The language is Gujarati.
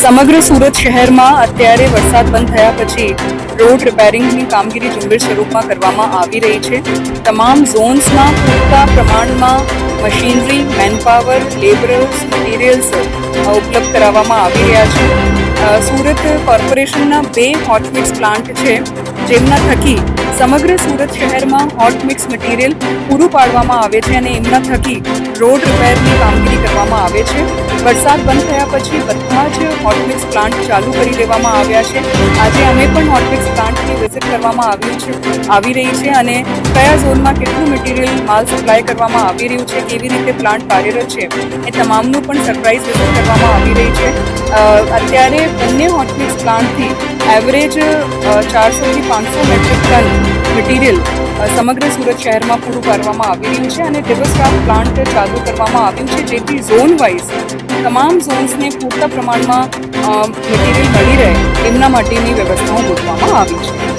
સમગ્ર સુરત શહેરમાં અત્યારે વરસાદ બંધ થયા પછી રોડ રિપેરિંગની કામગીરી ઝુંબેશ સ્વરૂપમાં કરવામાં આવી રહી છે. તમામ ઝોન્સમાં પૂરતા પ્રમાણમાં મશીનરી, મેનપાવર, લેબરર્સ, મટીરિયલ્સ ઉપલબ્ધ કરાવવામાં આવી રહ્યા છે. સુરત કોર્પોરેશનના બે હોટમિક્સ પ્લાન્ટ છે, જેમના થકી સમગ્ર સુરત શહેરમાં હોટ મિક્સ મટીરિયલ પૂરું પાડવામાં આવે છે અને એમના થકી રોડ રિપેરની કામગીરી કરવામાં આવે છે. વરસાદ બંધ થયા પછી બધા જ હોટમિક્સ પ્લાન્ટ ચાલુ કરી દેવામાં આવ્યા છે. આજે અમે પણ હોટમિક્સ પ્લાન્ટની વિઝિટ કરવામાં આવ્યું છે આવી રહી છે અને કયા ઝોનમાં કેટલું મટીરિયલ માલ સપ્લાય કરવામાં આવી રહ્યું છે, કેવી રીતે પ્લાન્ટ કાર્યરત છે, એ તમામનું પણ સરપ્રાઇઝ વિઝિટ કરવામાં આવી રહી છે. અત્યારે બંને હોટમિક્સ પ્લાન્ટથી એવરેજ ચારસોથી પાંચસો મેટ્રિક ટન મટીરિયલ સમગ્ર સુરત શહેરમાં પૂરું પાડવામાં આવી રહ્યું છે અને દિવસ રાત પ્લાન્ટ ચાલુ કરવામાં આવ્યું છે, જેથી ઝોન વાઇઝ તમામ ઝોન્સને પૂરતા પ્રમાણમાં મટીરિયલ મળી રહે એમના માટેની વ્યવસ્થાઓ ગોઠવામાં આવી છે.